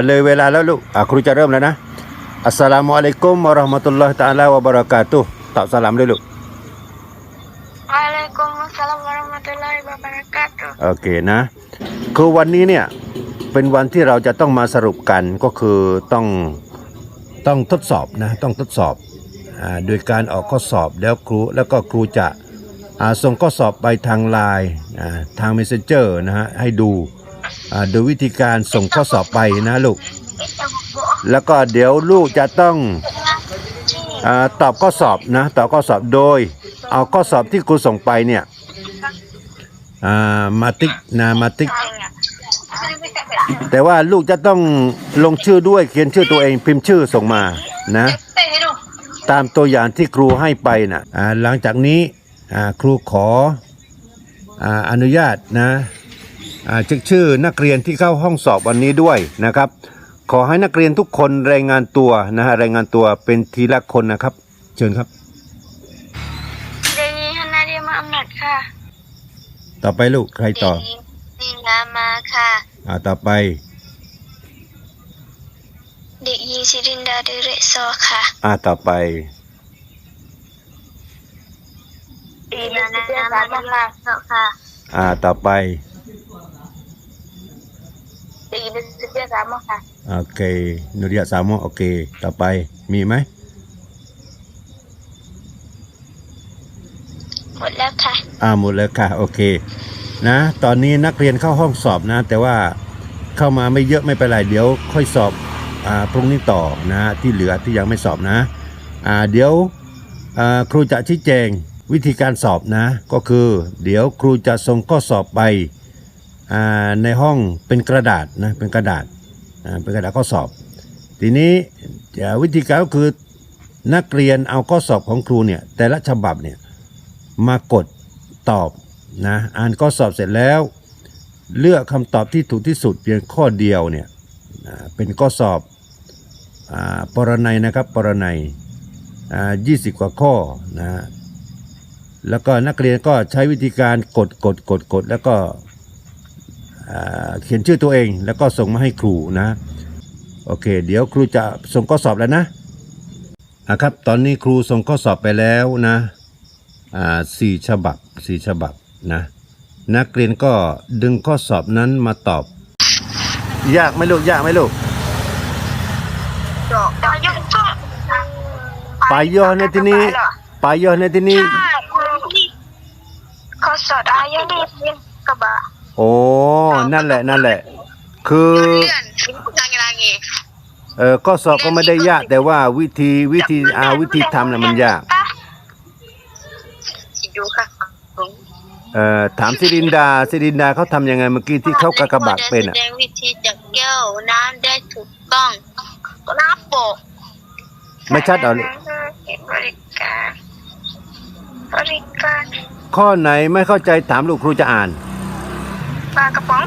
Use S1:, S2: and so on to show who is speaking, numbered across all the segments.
S1: อ่าเลยเวลาแล้วลูกอ่าครูจะเริ่มแล้วนะอัสสลามุอะลัยกุมวะเราะห์มะตุลลอฮ์ตะอาลาวะบะเราะกาตุฮ์ตอบสลามด้วยลูก
S2: Waalaikumsalam warahmatullahi wabarakatuh.
S1: โอเคนะ คือวันนี้เนี่ยเป็นวันที่เราจะต้องมาสรุปกันก็คือต้องต้องทดสอบนะต้องทดสอบอ่าโดยการออกข้อสอบแล้วครูแล้วก็ครูจะอ่าส่งข้อสอบไปทางไลน์อ่าทาง Messenger นะฮะให้ดูอ่า โดยวิธีการส่งข้อสอบไปนะลูก แล้วก็เดี๋ยวลูกจะต้องอาตอบข้อสอบนะตอบข้อสอบโดย เอาข้อสอบที่ครูส่งไปเนี่ยอ่ามาติกนะมาติกแต่ว่าลูกจะต้องลงชื่อด้วยเขียนชื่อตัวเองพิมพ์ชื่อส่งมานะ ตามตัวอย่างที่ครูให้ไปนะอ่าหลังจากนี้อ่าครูขออ่าอนุญาตนะ เช็คชื่อนักเรียนที่เข้าห้องสอบวันนี้ด้วยนะครับ ขอให้นักเรียนทุกคนรายงานตัวนะฮะรายงานตัวเป็นทีละคนนะครับ เชิญครับ
S2: Dari Hanadia Muhammad ค่ะ
S1: ต่อไปลูกใครต่อ
S2: ดีนามาค่ะ
S1: อ่าต่อไป
S2: เด็กหญิงสิรินดาดิเรกโซค่ะ
S1: อ่าต่อไป
S2: ดีนานามาดิเรกโซค่ะ
S1: อ่าต่อไป
S2: เด็กหญิง สิเปียสามค่ะ
S1: โอเคนุริยะสามโมโอเค ต่อไปมีไหม
S2: หมดแล้วค่ะ
S1: อ่าหมดแล้วค่ะ โอเค นะ ตอนนี้นักเรียนเข้าห้องสอบนะ แต่ว่าเข้ามาไม่เยอะไม่เป็นไรเดี๋ยว ค่อยสอบอ่าพรุ่งนี้ต่อนะที่เหลือที่ยังไม่สอบนะอ่าเดี๋ยวอ่าครูจะชี้แจงวิธีการสอบนะ ก็คือ เดี๋ยวครูจะส่งข้อสอบไปอ่าในห้องเป็นกระดาษนะเป็นกระดาษอ่า เป็นกระดาษข้อสอบ ทีนี้วิธีการก็คือนักเรียนเอาข้อสอบของครูเนี่ยแต่ละฉบับเนี่ยมากดตอบนะอ่านข้อสอบเสร็จแล้ว เลือกคำตอบที่ถูกที่สุดเพียงข้อเดียวเนี่ยเป็นข้อสอบอาปรนัยนะครับปรนัยอ่า20กว่าข้อนะแล้วก็นักเรียนก็ใช้วิธีการกดกดกดกดแล้วก็ เขียนชื่อตัวเองแล้วก็ส่งมาให้ครูนะ โอเค เดี๋ยวครูจะส่งข้อสอบแล้วนะะครับ ตอนนี้ครูส่งข้อสอบไปแล้วนะสี่ฉบับสี่ฉบับนะนักเรียนก็ดึงข้อสอบนั้นมาตอบ ยากไหมลูกยากไหมลูก
S2: ดอกดอกยกก็
S1: ปายย่อในที่นี้ปายย่อในที่นี่
S2: ข้อสอบอายะดีเพียงกบะ
S1: โอ้นั่นแหละนั่นแหละ คือ
S2: เลื่อนทางยังไง
S1: เออข้อสอบก็ไม่ได้ยากแต่ว่าวิธีวิธีอาวิธีทำน่ะมันยาก
S2: ดูค่ะ
S1: เอ่อถามสิรินดาสิรินดาเขาทำยังไงเมื่อกี้ที่เขากากบาดเป็นอะ
S2: แสดงวิธีจับแก้วน้ำได้ถูกต้องน้ำโปก
S1: ไม่ชัดเอาลูก
S2: บริการบริการ
S1: ข้อไหนไม่เข้าใจถามลูกครูจะอ่าน
S2: ปลากระป๋อง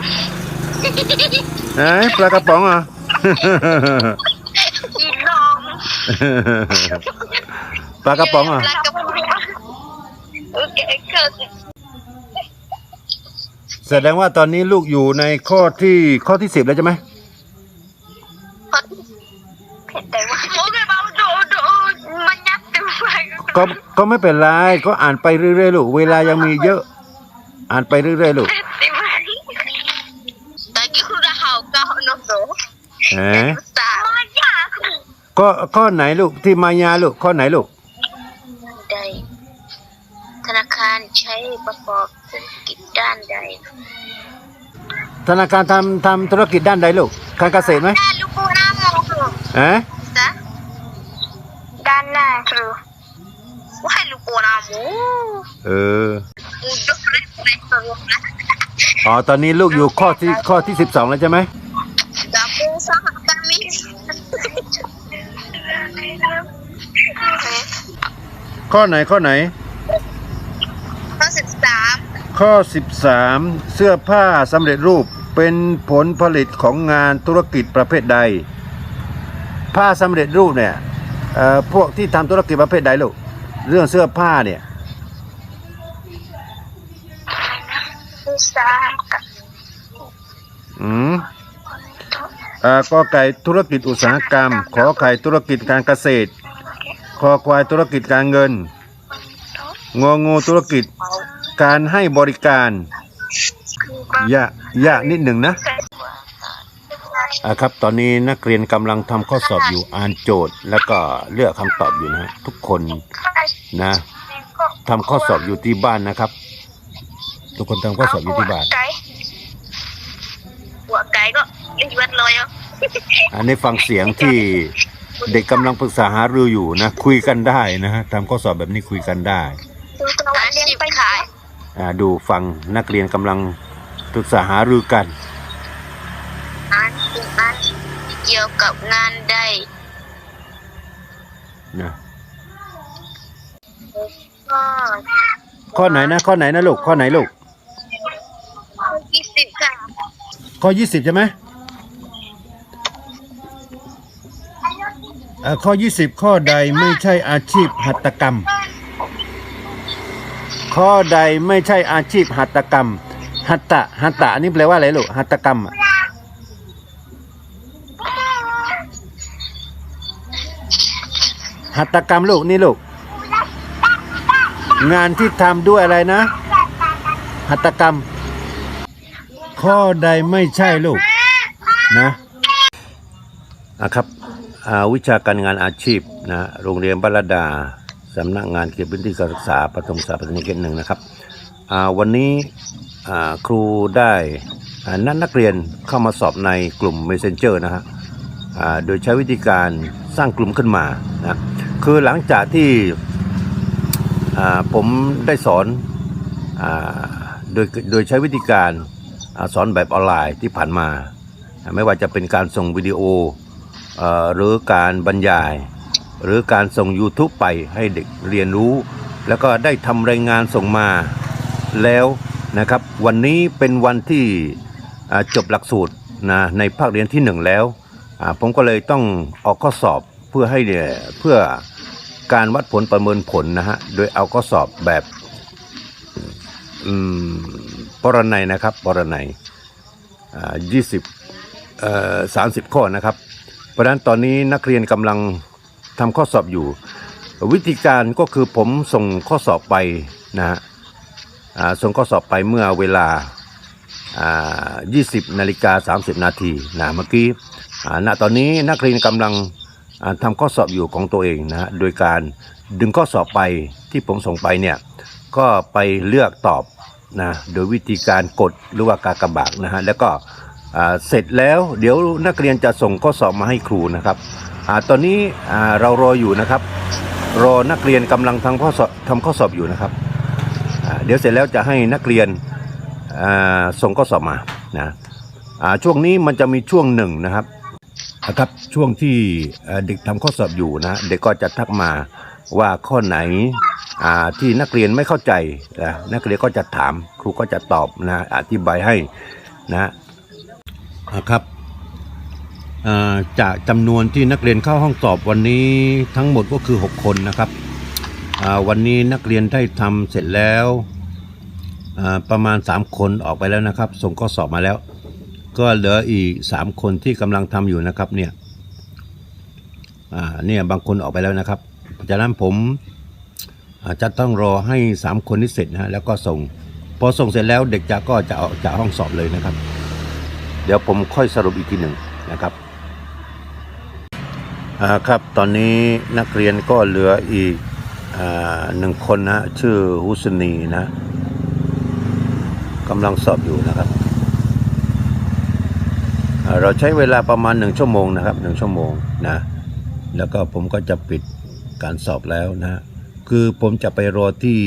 S1: เอ้ยปลากระป๋องอะ
S2: อีลอง
S1: ปลากระป๋องอะ
S2: ปลากระป๋องโอเคเกิด
S1: แสดงว่าตอนนี้ลูกอยู่ในข้อที่ข้อที่สิบแล้วใช่ไหม
S2: เผ็ดแต่ว่าโอเคบ้าดูดูมันยัดเต็มไป
S1: ก็ก็ไม่เป็นไรก็อ่านไปเรื่อยๆลูก เวลายังมีเยอะ อ่านไปเรื่อยๆลูก
S2: เผ็ดเต็มไปแต่กี้คุณเราเก่าเนาะโต
S1: เอ๋
S2: สามายา
S1: ก็ข้อไหนลูกที่มายาลูกข้อไหนลูก
S2: ใด ธนาคารใช้ประกอบธุรกิจด้านใด
S1: ธนาคารทำทำธุรกิจด้านใดลูกการเกษตรไหม
S2: ด้านลูกปูน้ำมองคือ
S1: เอ๋
S2: จ้ะด้านหน้าคือว่าลูกปูน้ำมู
S1: เออ
S2: มูยกเล็กในตัวนะ
S1: อ๋อตอนนี้ลูกอยู่ข้อที่ข้อที่สิบสองแล้วใช่ไหม
S2: ดาปูสหกามิ
S1: ข้อไหนข้อไหน
S2: ข้อสิบสาม
S1: ข้อ 13 เสื้อผ้าสำเร็จรูปเป็นผลผลิตของงานธุรกิจประเภทใด ผ้าสำเร็จรูปเนี่ยเอ่อพวกที่ทำธุรกิจประเภทใดลูกเรื่องเสื้อผ้าเนี่ย
S2: อุตสาหกรรม
S1: อืมอ่ากอไก่ธุรกิจอุตสาหกรรม ขอไข่ธุรกิจการเกษตรค อควายธุรกิจการเงิน งองูธุรกิจการให้บริการยะยะนิดหนึ่งนะอ่าครับ ตอนนี้นักเรียนกำลังทำข้อสอบอยู่อ่านโจทย์ แล้วก็เลือกคำตอบอยู่นะฮะทุกคนนะทำข้อสอบอยู่ที่บ้านนะครับ ทุกคนทำข้อสอบอยู่ที่บ้าน
S2: ไก่หัวไก่ก็ยังอยู่วัดเลยอะ
S1: อันนี้ฟังเสียงที่ เด็กกำลังปรึกษาหารืออยู่นะ คุยกันได้นะฮะทำข้อสอบแบบนี้คุยกันได้
S2: อาชีพขาย
S1: อ่าดูฟังนักเรียนกำลังปรึกษาหารือกัน
S2: อาชีพอาชีพเกี่ยวกับงานใด
S1: นะ
S2: ก็
S1: ข้อไหนนะ ข้อไหนนะลูกข้อไหนลูก
S2: ยี่สิบค่ะ
S1: ข้อยี่สิบใช่ไหมอ่า ข้อยี่สิบข้อใดไม่ใช่อาชีพหัตถกรรม ข้อใดไม่ใช่อาชีพหัตถกรรม หัตตะหัตตะอันนี้แปลว่าอะไรลูกหัตถกรรมอะหัตถกรรมลูกนี่ลูก งานที่ทำด้วยอะไรนะ หัตถกรรม ข้อใดไม่ใช่ลูกนะอะครับอ่า วิชาการงานอาชีพนะโรงเรียนบรดาสำนักงานเขตพื้นที่การศึกษาปฐมศึกษาปัตตานีเขตหนึ่งนะครับวันนี้ครูได้นัดนักเรียนเข้ามาสอบในกลุ่ม Messenger นะฮะโดยใช้วิธีการสร้างกลุ่มขึ้นมานะคือหลังจากที่ผมได้สอนอโดยโดยใช้วิธีการอสอนแบบออนไลน์ที่ผ่านมา ไม่ว่าจะเป็นการส่งวิดีโอ หรือการบรรยาย หรือการส่ง YouTube ไปให้เด็กเรียนรู้ แล้วก็ได้ทำรายงานส่งมาแล้วนะครับ วันนี้เป็นวันที่จบหลักสูตรนะในภาคเรียนที่หนึ่งแล้ว ผมก็เลยต้องออกข้อสอบเพื่อให้เนี่ยเพื่อการวัดผลประเมินผลนะฮะโดยเอาข้อสอบแบบปรนัยนะครับปรนัยยี่สิบสามสิบข้อนะครับ เพราะฉะนั้นตอนนี้นักเรียนกำลังทำข้อสอบอยู่ วิธีการก็คือผมส่งข้อสอบไปนะฮะส่งข้อสอบไปเมื่อเวลา 20นาฬิกา30 นาทีนะเมื่อกี้ณตอนนี้นักเรียนกำลังทำข้อสอบอยู่ของตัวเองนะฮะโดยการดึงข้อสอบไปที่ผมส่งไปเนี่ยก็ไปเลือกตอบนะโดยวิธีการกดหรือว่ากากบาทนะฮะแล้วก็ เสร็จแล้วเดี๋ยวนักเรียนจะส่งข้อสอบมาให้ครูนะครับอตอนนี้เรารออยู่นะครับ รอนักเรียนกำลังทำข้อสอบทำข้อสอบอยู่นะครับ เดี๋ยวเสร็จแล้วจะให้นักเรียนส่งข้อสอบมานะช่วงนี้มันจะมีช่วงหนึ่งนะครับนะครับช่วงที่เด็กทำข้อสอบอยู่นะเด็กก็จะทักมาว่าข้อไหนที่นักเรียนไม่เข้าใจนะนักเรียนก็จะถามครูก็จะตอบนะอธิบายให้นะ ครับจากจำนวนที่นักเรียนเข้าห้องสอบวันนี้ทั้งหมดก็คือ 6 คนนะครับวันนี้นักเรียนได้ทำเสร็จแล้วประมาณ 3 คนออกไปแล้วนะครับ ส่งข้อสอบมาแล้ว ก็เหลืออีก 3 คนที่กำลังทำอยู่นะครับเนี่ยเนี่ยบางคนออกไปแล้วนะครับจากนั้นผมอาจจะต้องรอให้สามคนนี้เสร็จนะฮะแล้วก็ส่ง พอส่งเสร็จแล้วเด็กจะก็จะออกจากห้องสอบเลยนะครับ เดี๋ยวผมค่อยสรุปอีกทีหนึ่งนะครับอ่าครับตอนนี้นักเรียนก็เหลืออีกอ่าหนึ่งคนนะชื่อฮุสนีนะกำลังสอบอยู่นะครับ เราใช้เวลาประมาณหนึ่งชั่วโมงนะครับหนึ่งชั่วโมงนะแล้วก็ผมก็จะปิดการสอบแล้วนะคือผมจะไปรอที่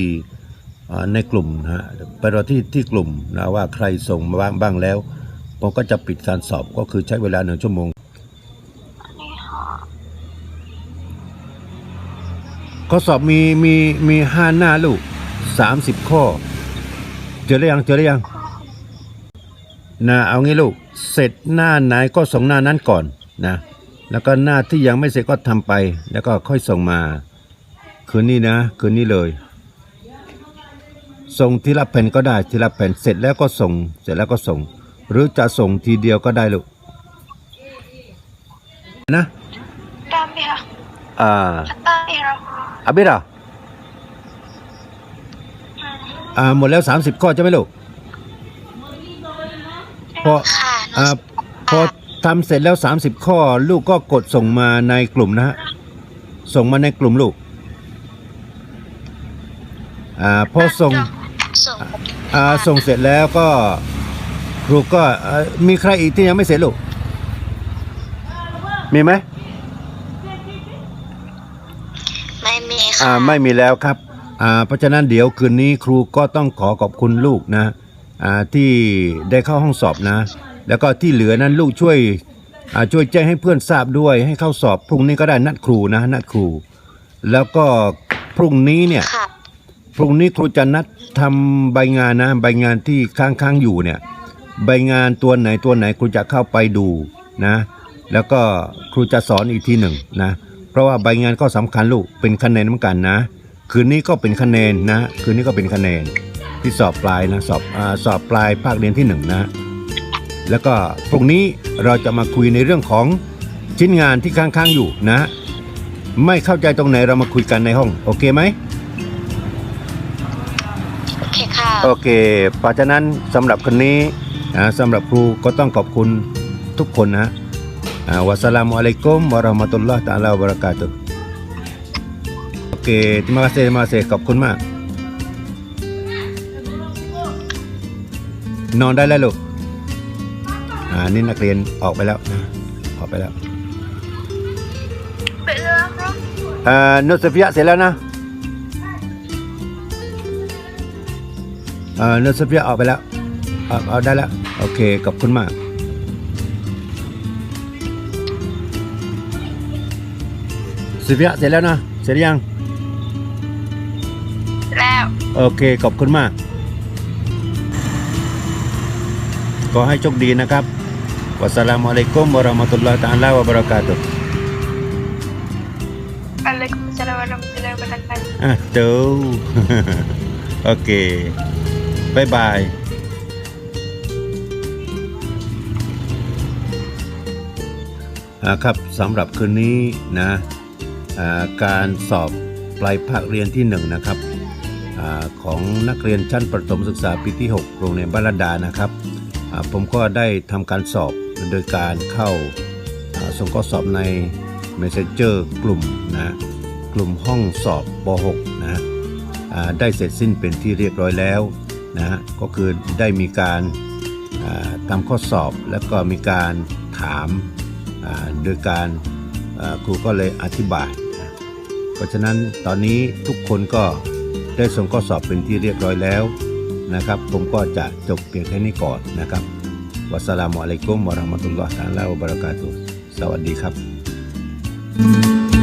S1: อ่าในกลุ่มนะฮะไปรอที่ที่กลุ่มนะว่าใครส่งมาบ้างบ้างแล้ว ผมก็จะปิดการสอบก็คือใช้เวลาหนึ่งชั่วโมง ข้อสอบมีมีมีห้าหน้าลูกสามสิบข้อ เจอหรือยังเจอหรือยังนะเอางี้ลูก เสร็จหน้าไหนก็ส่งหน้านั้นก่อนนะ แล้วก็หน้าที่ยังไม่เสร็จก็ทำไป แล้วก็ค่อยส่งมา คืนนี้นะ คืนนี้เลย ส่งทีละแผ่นก็ได้ทีละแผ่นเสร็จแล้วก็ส่ง เสร็จแล้วก็ส่ง หรือจะส่งทีเดียวก็ได้ลูกนะ
S2: Dami ha.
S1: อ่า
S2: Atay ra ko.
S1: อาบิดอะอ่าหมดแล้ว30ข้อใช่ไหมลูกพอ
S2: ค่ะ
S1: อ่าพอทำเสร็จแล้ว30ข้อ ลูกก็กดส่งมาในกลุ่มนะฮะส่งมาในกลุ่มลูกอ่าพอส่ง
S2: ส่ง
S1: อ่าส่งเสร็จแล้วก็ ครูก็เอ่อมีใครอีกที่ยังไม่เสร็จลูก มีไหม
S2: ไม่มี
S1: อ่า
S2: ค่ะ
S1: ไม่มีแล้วครับอ่าเพราะฉะนั้นเดี๋ยวคืนนี้ครูก็ต้องขอขอบคุณลูกนะอ่าที่ได้เข้าห้องสอบนะ แล้วก็ที่เหลือนั้นลูกช่วยอ่าช่วยแจ้งให้เพื่อนทราบด้วยให้เข้าสอบพรุ่งนี้ก็ได้นัดครูนะนัดครู แล้วก็พรุ่งนี้เนี่ย
S2: ค่ะ
S1: พรุ่งนี้ครูจะนัดทำใบงานนะใบงานที่ค้างๆอยู่เนี่ย ใบงานตัวไหนตัวไหนครูจะเข้าไปดูนะ แล้วก็ครูจะสอนอีกทีหนึ่งนะ เพราะว่าใบงานก็สำคัญลูกเป็นคะแนนเหมือนกันนะ คืนนี้ก็เป็นคะแนนนะ คืนนี้ก็เป็นคะแนนที่สอบปลายนะสอบอาสอบปลายภาคเรียนที่หนึ่งนะแล้วก็พรุ่งนี้เราจะมาคุยในเรื่องของชิ้นงานที่ค้างๆอยู่นะ ไม่เข้าใจตรงไหนเรามาคุยกันในห้อง โอเคไหม
S2: โอเคค่ะ
S1: โอเคเพราะฉะนั้นสำหรับคนนี้ อ่าสำหรับครูก็ต้องขอบคุณทุกคนนะอ่าวัสสลามุอะลัยกุมวะราะห์มะตุลลอฮ์ตะอาลาวะบะเราะกาตุโอเค terima kasih terima kasih ขอบคุณมาก นอนได้แล้วลูกอ่านี่นักเรียนออกไปแล้วนะออกไปแล้ว
S2: ไปเลยครับ
S1: อ่านุสฟิยะเสร็จแล้วนะอ่านุสฟิยะออกไปแล้ว เอาเอาได้แล้วโอเคขอบคุณมากสุฟิยะเสร็จแล้วนะเสร็จหรือยัง
S2: แล้ว
S1: โอเคขอบคุณมากขอให้โชคดีนะครับวัสสลามุอะลัยกุมวะเราะห์มะตุลลอฮ์ตะอาลาวะบะเราะกาตุฮ์
S2: Waalaikumsalam warahmatullahi wabarakatuh
S1: อะเดูโอเคบายบาย ครับสำหรับคืนนี้นะการสอบปลายภาคเรียนที่หนึ่งนะครับอของนักเรียนชั้นประถมศึกษาปีที่ 6 โรงเรียนบ้านลาดานะครับผมก็ได้ทำการสอบโดยการเข้าส่งข้อสอบใน Messenger กลุ่มนะกลุ่มห้องสอบป .6 นะได้เสร็จสิ้นเป็นที่เรียบร้อยแล้วนะก็คือได้มีการทำข้อสอบแล้วก็มีการถาม โดยการครูก็เลยอธิบาย เพราะฉะนั้นตอนนี้ทุกคนก็ได้ส่งข้อสอบเป็นที่เรียบร้อยแล้วนะครับ ผมก็จะจบเพียงแค่นี้ก่อนนะครับวัสสลามุอะลัยกุมวะราะห์มะตุลลอฮ์ตะอาลาวะบะเราะกาตุฮ์สวัสดีครับ